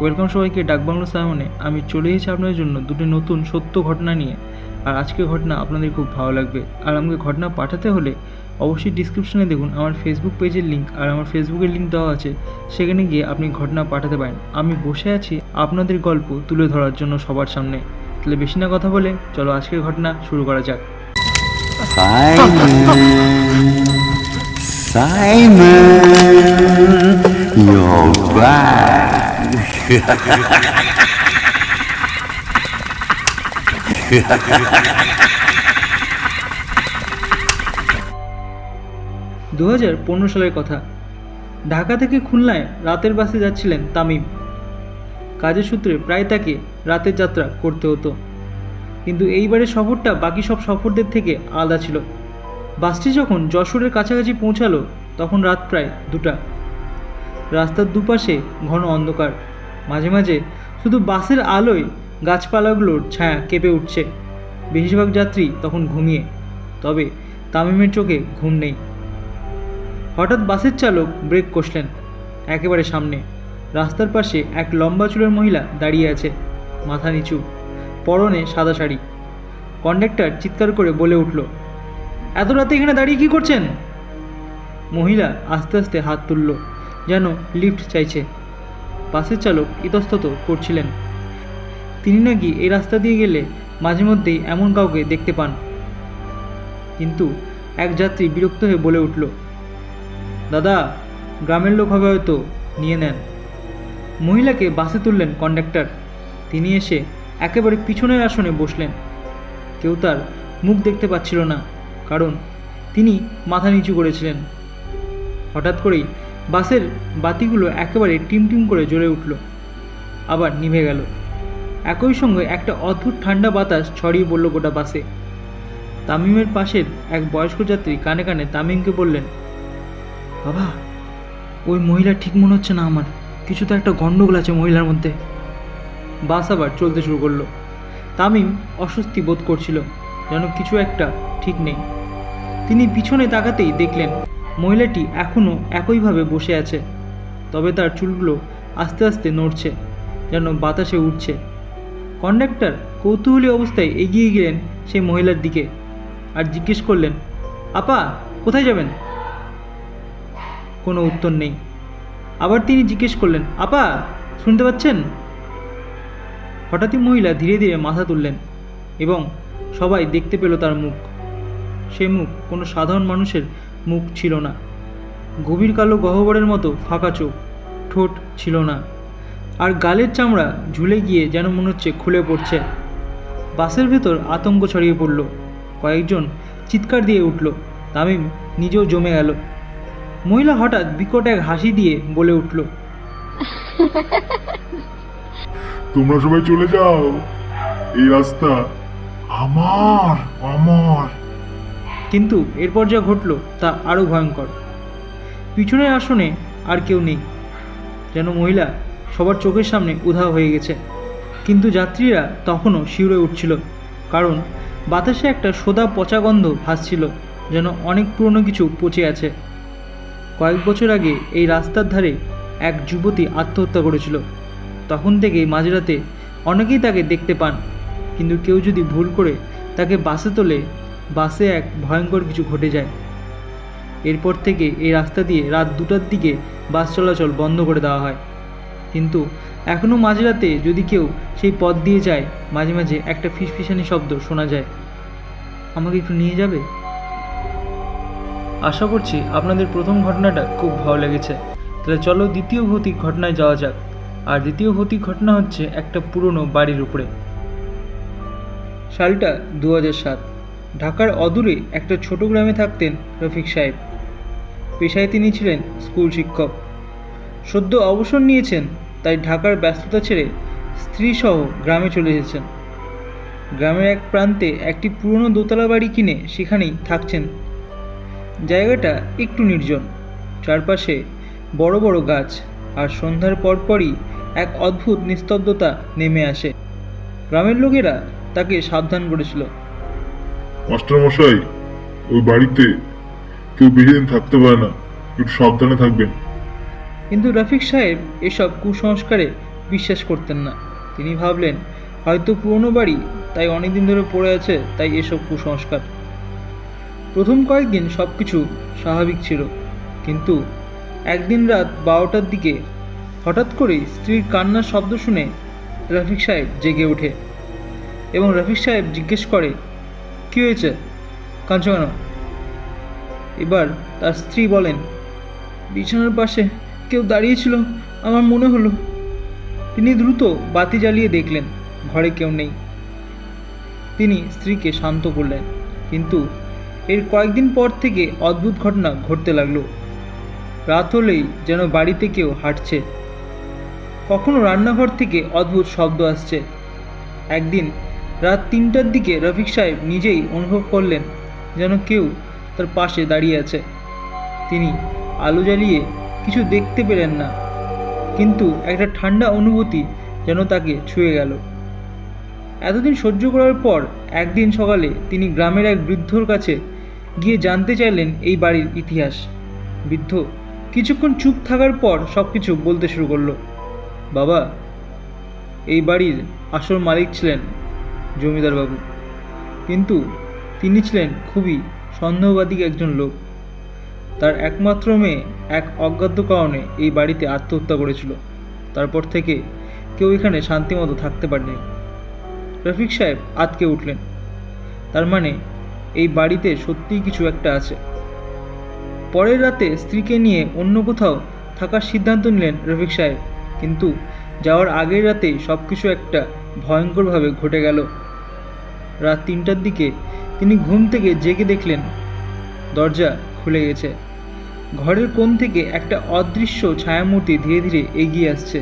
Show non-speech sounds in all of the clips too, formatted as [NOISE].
Welcome সবাইকে ডাকবাংলো সায়মনে। আমি চলে এসেছি আপনাদের জন্য দুটি নতুন সত্য ঘটনা নিয়ে। আর আজকের ঘটনা আপনাদের খুব ভালো লাগবে। আর আমাকে ঘটনা পাঠাতে হলে অবশ্যই ডিসক্রিপশনে দেখুন আমার ফেসবুক পেজের লিঙ্ক আর আমার ফেসবুকের লিঙ্ক দেওয়া আছে। সেখানে গিয়ে আপনি ঘটনা পাঠাতে পারেন। আমি বসে আছি আপনাদের গল্প তুলে ধরার জন্য সবার সামনে। তাহলে বেশি না কথা বলে চলো আজকের ঘটনা শুরু করা যাক। Simon, you're back. [LAUGHS] দু সালের কথা। ঢাকা থেকে খুলনায় রাতের বাসে যাচ্ছিলেন তামিম। কাজের সূত্রে প্রায় তাকে রাতের যাত্রা করতে হতো। কিন্তু এইবারের সফরটা বাকি সব সফরদের থেকে আলাদা ছিল। বাসটি যখন যশোরের কাছাকাছি পৌঁছালো, তখন রাত প্রায় দুটা। রাস্তার দুপাশে ঘন অন্ধকার। মাঝে মাঝে শুধু বাসের আলোয় গাছপালাগুলোর ছায়া কেঁপে উঠছে। বেশিরভাগ যাত্রী তখন ঘুমিয়ে, তবে তামিমের চোখে ঘুম নেই। হঠাৎ বাসের চালক ব্রেক কষলেন একেবারে সামনে। রাস্তার পাশে এক লম্বা চুলের মহিলা দাঁড়িয়ে আছে, মাথা নিচু, পরনে সাদা শাড়ি। কন্ডাক্টর চিৎকার করে বলে উঠল, এত রাতে এখানে দাঁড়িয়ে কি করছেন? মহিলা আস্তে আস্তে হাত তুলল, যেন লিফট চাইছে। বাসের চালক ইতস্তত করছিলেন। তিনি নাকি এই রাস্তা দিয়ে গেলে মাঝে মধ্যেই এমন কাউকে দেখতে পান। কিন্তু এক যাত্রী বিরক্ত হয়ে বলে উঠল, দাদা, গ্রামের লোক হবে হয়তো নিয়ে নেন। মহিলাকে বাসে তুললেন কন্ডাক্টর। তিনি এসে একেবারে পিছনের আসনে বসলেন। কেউ তার মুখ দেখতে পাচ্ছিল না, কারণ তিনি মাথা নিচু করেছিলেন। হঠাৎ করেই বাসের বাতিগুলো একেবারে টিমটিম করে জ্বলে উঠল। আবার নিভে গেল। একই সঙ্গে একটা অদ্ভুত ঠান্ডা বাতাস ছড়িয়ে পড়ল গোটা বাসে। তামিমের পাশের এক বয়স্ক যাত্রী কানে কানে তামিমকে বললেন, বাবা, ওই মহিলা ঠিক মনে হচ্ছে না আমার। কিছু তো একটা গণ্ডগোল আছে মহিলার মধ্যে। বাস আবার চলতে শুরু করল। তামিম অস্বস্তি বোধ করছিল, যেন কিছু একটা ঠিক নেই। তিনি পিছনে তাকাতেই দেখলেন মহিলাটি এখনও একইভাবে বসে আছে, তবে তার চুলগুলো আস্তে আস্তে নড়ছে, যেন বাতাসে উঠছে কন্ডাক্টর কৌতূহলী অবস্থায় এগিয়ে গেলেন সেই মহিলার দিকে আর জিজ্ঞেস করলেন, আপা, কোথায় যাবেন? কোনো উত্তর নেই। আবার তিনি জিজ্ঞেস করলেন, আপা, শুনতে পাচ্ছেন? হঠাৎই মহিলা ধীরে ধীরে মাথা তুললেন এবং সবাই দেখতে পেল তার মুখ। সে মুখ কোনো সাধারণ মানুষের মুখ ছিল না। গভীর কালো গহ্বরের মতো ফাঁকা চোখ, ঠোঁট ছিল না। আর গালের চামড়া ঝুলে গিয়ে যেন মনে হচ্ছে খুলে পড়ছে। বাসের ভেতর আতঙ্ক ছড়িয়ে পড়ল। কয়েকজন চিৎকার দিয়ে উঠল। তামিম নিজেও জমে গেল। মহিলা হঠাৎ বিকট এক হাসি দিয়ে বলে উঠল, তোমরা সবাই চলে যাও। এই রাস্তা আমার আমার। কিন্তু এরপর যা ঘটল তা আরও ভয়ঙ্কর। পিছনের আসনে আর কেউ নেই, যেন মহিলা সবার চোখের সামনে উধাও হয়ে গেছে। কিন্তু যাত্রীরা তখনও শিউরে উঠছিল, কারণ বাতাসে একটা সোদা পচা গন্ধ ভাসছিল, যেন অনেক পুরনো কিছু পচে আছে। কয়েক বছর আগে এই রাস্তার ধারে এক যুবতী আত্মহত্যা করেছিল। তখন থেকেই মাঝরাতে অনেকেই তাকে দেখতে পান, কিন্তু কেউ যদি ভুল করে তাকে বাসে তোলে বাসে এক ভয়ঙ্কর কিছু ঘটে যায়। এরপর থেকে এই রাস্তা দিয়ে রাত দুটার দিকে বাস চলাচল বন্ধ করে দেওয়া হয়। কিন্তু এখনও মাঝরাতে যদি কেউ সেই পথ দিয়ে যায়, মাঝে মাঝে একটা ফিসফিসানি শব্দ শোনা যায়। আমাকে একটু নিয়ে যাবে? আশা করছি আপনাদের প্রথম ঘটনাটা খুব ভালো লেগেছে। তাহলে চলো দ্বিতীয় ভৌতিক ঘটনায় যাওয়া যাক। আর দ্বিতীয় ভৌতিক ঘটনা হচ্ছে একটা পুরনো বাড়ির উপরে। সালটা দু সাত। ঢাকার অদূরে একটা ছোট গ্রামে থাকতেন রফিক সাহেব। পেশায় তিনি ছিলেন স্কুল শিক্ষক। সদ্য অবসর নিয়েছেন, তাই ঢাকার ব্যস্ততা ছেড়ে স্ত্রীসহ গ্রামে চলে এসেছেন। গ্রামের এক প্রান্তে একটি পুরনো দোতলা বাড়ি কিনে সেখানেই থাকছেন। জায়গাটা একটু নির্জন, চারপাশে বড় বড় গাছ আর সন্ধ্যার পরপরই এক অদ্ভুত নিস্তব্ধতা নেমে আসে। গ্রামের লোকেরা তাকে সাবধান করেছিল। মাস্টার মশাই ওই বাড়িতে কেউ বেশি দিন থাকতে পারে না। একটু সাবধানে থাকবেন। কিন্তু রফিক সাহেব এসব কুসংস্কারে বিশ্বাস করতেন না। তিনি ভাবলেন, হয়তো পুরনো বাড়ি, তাই অনেকদিন ধরে পড়ে আছে, তাই এসব কুসংস্কার। প্রথম কয়েকদিন সব কিছু স্বাভাবিক ছিল। কিন্তু একদিন রাত বারোটার দিকে হঠাৎ করেই স্ত্রীর কান্নার শব্দ শুনে রফিক সাহেব জেগে ওঠে এবং রফিক সাহেব জিজ্ঞেস করে কী হয়েছে? কাঁদছো কেন? এবার তার স্ত্রী বলেন, বিছানার পাশে কেউ দাঁড়িয়েছিল আমার মনে হলো। তিনি দ্রুত বাতি জ্বালিয়ে দেখলেন, ঘরে কেউ নেই। তিনি স্ত্রীকে শান্ত করলেন, কিন্তু এর কয়েকদিন পর থেকে অদ্ভুত ঘটনা ঘটতে লাগল। রাত হলেই যেন বাড়িতে কেউ হাঁটছে। কখনো রান্নাঘর থেকে অদ্ভুত শব্দ আসছে। একদিন রাত তিনটার দিকে রফিক সাহেব নিজেই অনুভব করলেন যেন কেউ তার পাশে দাঁড়িয়ে আছে। তিনি আলো জ্বালিয়ে কিছু দেখতে পেলেন না, কিন্তু একটা ঠান্ডা অনুভূতি যেন তাকে ছুঁয়ে গেল। এতদিন সহ্য করার পর একদিন সকালে তিনি গ্রামের এক বৃদ্ধর কাছে গিয়ে জানতে চাইলেন এই বাড়ির ইতিহাস। বৃদ্ধ কিছুক্ষণ চুপ থাকার পর সব কিছু বলতে শুরু করল, বাবা, এই বাড়ির আসল মালিক ছিলেন জমিদার বাবু। কিন্তু তিনি ছিলেন খুবই সন্দেহবাদী একজন লোক। তার একমাত্র মেয়ে এক অজ্ঞাত কারণে এই বাড়িতে আত্মহত্যা করেছিল। তারপর থেকে কেউ এখানে শান্তিমতো থাকতে পারেনি। রফিক সাহেব আতকে উঠলেন। তার মানে এই বাড়িতে সত্যিই কিছু একটা আছে। পরের রাতে স্ত্রীকে নিয়ে অন্য কোথাও থাকার সিদ্ধান্ত নিলেন রফিক সাহেব। কিন্তু যাওয়ার আগের রাতেই সব কিছু একটা ভয়ঙ্করভাবে ঘটে গেল। রাত তিনটার দিকে তিনি ঘুম থেকে জেগে দেখলেন, দরজা খুলে গেছে। ঘরের কোণ থেকে একটা অদৃশ্য ছায়ামূর্তি ধীরে ধীরে এগিয়ে আসছে।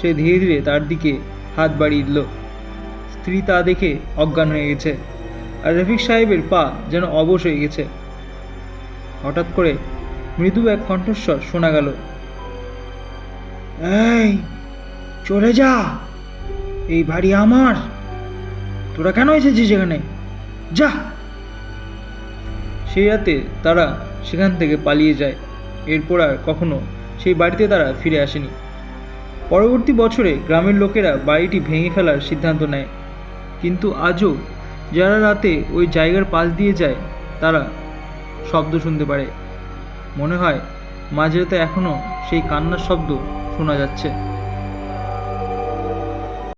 সে ধীরে ধীরে তার দিকে হাত বাড়িয়ে দিল। স্ত্রী তা দেখে অজ্ঞান হয়ে গেছে আর রফিক সাহেবের পা যেন অবশ হয়ে গেছে। হঠাৎ করে মৃদু এক কণ্ঠস্বর শোনা গেল, এই, চলে যা! এই বাড়ি আমার। তোরা কেন এসেছিস এখানে? যা। সেই রাতে তারা সেখান থেকে পালিয়ে যায়। এরপর আর কখনো সেই বাড়িতে তারা ফিরে আসেনি। পরবর্তী বছরে গ্রামের লোকেরা বাড়িটি ভেঙে ফেলার সিদ্ধান্ত নেয়। কিন্তু আজও যারা রাতে ওই জায়গার পাশ দিয়ে যায়, তারা শব্দ শুনতে পারে। মনে হয় মাঝে মাঝরাতে এখনও সেই কান্নার শব্দ শোনা যাচ্ছে।